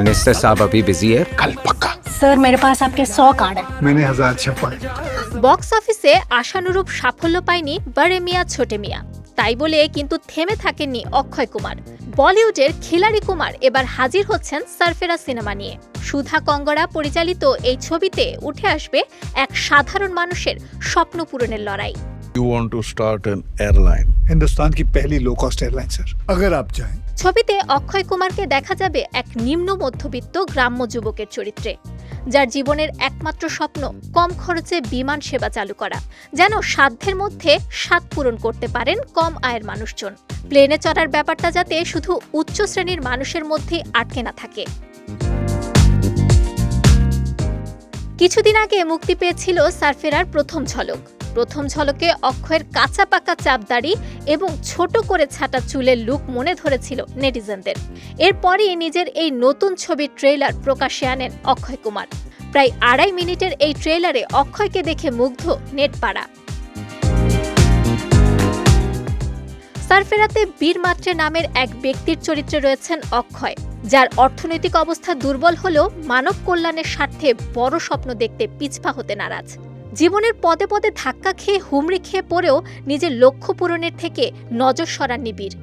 Minister साहब अभी busy है कल पक्का सर मेरे पास आपके सौ कार्ड है मैंने हजार छप्पन বক্স অফিসে আশানুরূপ সাফল্য পায়নি বড়ে মিয়া ছোটে মিয়া তাই বলে কিন্তু থেমে থাকেননি অক্ষয় কুমার বলিউডের খিলাড়ি কুমার এবার হাজির হচ্ছেন সারফেরা সিনেমা নিয়ে সুধা কঙ্গরা পরিচালিত এই ছবিতে উঠে আসবে এক সাধারণ মানুষের স্বপ্ন পূরণের লড়াই You want to start an airline. Hindustan की पहली लो कॉस्ट एयरलाइन सर अगर आप चाहें ছবিতে অক্ষয় কুমারকে দেখা যাবে এক নিম্ন মধ্যবিত্ত গ্রাম্য যুবকের চরিত্রে যার জীবনের একমাত্র স্বপ্ন কম খরচে বিমান সেবা চালু করা যেন সাধ্যের মধ্যে স্বাদ পূরণ করতে পারেন কম আয়ের মানুষজন প্লেনে চড়ার ব্যাপারটা যাতে শুধু উচ্চ শ্রেণীর মানুষের মধ্যে আটকে না থাকে কিছুদিন আগে মুক্তি পেয়েছিল সারফেরার প্রথম ঝলক। প্রথম ঝলকে অক্ষয়ের কাঁচা পাকা চাপদাড়ি এবং ছোট করে ছাটা চুলের লুক মনে ধরেছিল নেটিজেনদের। এরপরই নিজের এই নতুন ছবির ট্রেলার প্রকাশে আনেন অক্ষয় কুমার। প্রায় আড়াই মিনিটের এই ট্রেলারে অক্ষয়কে দেখে মুগ্ধ নেট সারফেরাতে বীর মাত্রে নামের এক ব্যক্তির চরিত্রে রয়েছেন অক্ষয়, যার অর্থনৈতিক অবস্থা দুর্বল হলেও মানব কল্যাণের স্বার্থে বড় স্বপ্ন দেখতে পিছপা হতে নারাজ। জীবনের পদে পদে ধাক্কা খেয়ে হুমড়ি খেয়ে পড়েও নিজের লক্ষ্য পূরণের থেকে নজর সরাননি বীর।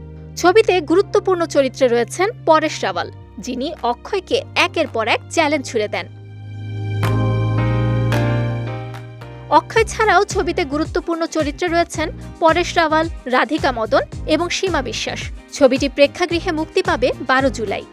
ছবিতে গুরুত্বপূর্ণ চরিত্রে রয়েছেন পরেশ রাওয়াল, যিনি অক্ষয়কে একের পর এক চ্যালেঞ্জ ছুড়ে দেন। অক্ষয় ছাড়াও ছবিতে গুরুত্বপূর্ণ চরিত্রে রয়েছেন পরেশ রাওয়াল, রাধিকা মদন এবং সীমা বিশ্বাস। ছবিটি প্রেক্ষাগৃহে মুক্তি পাবে বারো জুলাই।